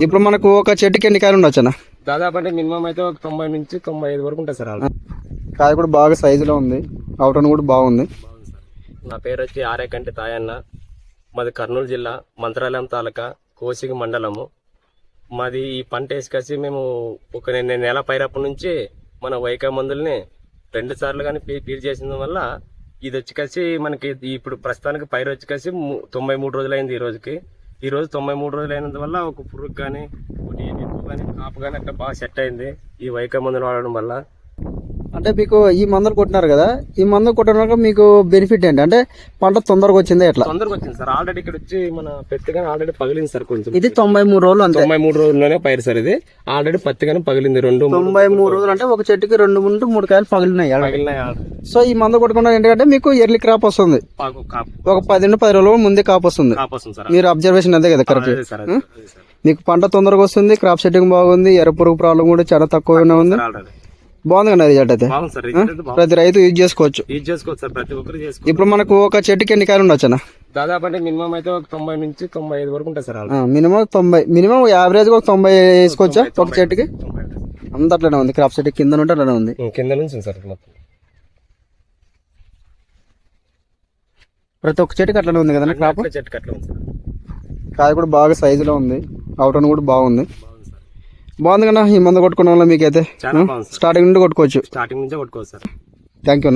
ఇప్పుడు మనకు ఒక చెట్టుకి ఎన్ని కాయలు ఉండొచ్చు అన్న? దాదాపు అంటే మినిమం అయితే ఒక తొంభై నుంచి తొంభై ఐదు వరకు ఉంటుంది సార్. కాయ కూడా బాగా సైజులో ఉంది. అవుటన్ కూడా బాగుంది. బాగుంది సార్. నా పేరు వచ్చి ఆరేకంటి తాయన్న. మాది కర్నూలు జిల్లా మంత్రాలయం తాలూకా కోసిగి మండలము. మాది ఈ పంట వేసుకొచ్చి మేము ఒక నె- నెల పైరప్పటి నుంచి మన వైకా మందుల్ని రెండు సార్లు కానీ పీల్ చేసిన వల్ల ఇది వచ్చి మనకి ఇప్పుడు ప్రస్తుతానికి పైరు వచ్చి తొంభై మూడు రోజులైంది ఈ రోజుకి. ఈరోజు తొంభై మూడు రోజులు అయినందువల్ల ఒక పురుగు కానీ ఒకటి ఎరుపు కానీ కాపు కానీ అట్లా బాగా సెట్ అయింది. ఈ వైకా మందులు వాడడం వల్ల అంటే మీకు ఈ మందులు కొట్టినారు కదా ఈ మందు కొట్టడం మీకు బెనిఫిట్ ఏంటి? అంటే పంట తొందరగా వచ్చింది ఎట్లా? తొందరగా వచ్చింది సార్. ఆల్రెడీ ఇక్కడ వచ్చి మన పెత్తి కానీ ఆల్రెడీ పగిలింది సార్ కొంచెం. ఇది తొంభై మూడు రోజులు అంతే. తొంభై మూడు రోజుల్లోనే పైరు సార్ ఇది. ఆల్రెడీ పత్తి కానీ పగిలింది రెండు మూడు తొంభై మూడు రోజులు అంటే ఒక చెట్టుకి రెండు నుండి మూడు కాయలు పగిలినాయి. పగిలినాయి. సో ఈ మందు కొట్టకుండా ఏంటంటే మీకు ఎర్లీ క్రాప్ వస్తుంది. ఒక పది పది రోజుల ముందే కాపు వస్తుంది. మీరు అబ్జర్వేషన్ అదే కదా కరెక్ట్ మీకు పంట తొందరగా వస్తుంది క్రాప్ సెట్టింగ్ బాగుంది ఎర్ర పురుగు ప్రాబ్లం కూడా చాలా తక్కువగానే ఉంది. బాగుంది కదా రిజల్ట్ అయితే? ప్రతి రైతు యూజ్ చేసుకోవచ్చు. యూజ్ చేసుకోవచ్చు సార్ ప్రతి ఒక్కరు చేసుకోవచ్చు. ఇప్పుడు మనకు ఒక చెట్టుకి ఎన్ని కాయలు ఉండొచ్చు అన్న? దాదాపు అంటే మినిమం అయితే ఒక తొంభై నుంచి తొంభై ఐదు వరకు ఉంటుంది సార్. మినిమం తొంభై మినిమం యావరేజ్ ఒక తొంభై వేసుకోవచ్చా ఒక. చెట్టుకి. అంత అట్లనే ఉంది క్రాప్ సెట్ కింద ఉంటే అట్లనే ఉంది. కింద నుంచి సార్ మొత్తం. ప్రతి ఒక్క చెట్టుకి అట్లనే ఉంది కదా క్రాప్ అట్లా చెట్టు కట్ల ఉంది కాయ కూడా బాగా సైజులో ఉంది అవుటన్ కూడా బాగుంది. బాగుంది కదా ఈ మందు కొట్టుకోవడం వల్ల మీకైతే స్టార్టింగ్ నుండి కొట్టుకోవచ్చు. స్టార్టింగ్ నుంచే కొట్టుకోవచ్చు సార్. Thank you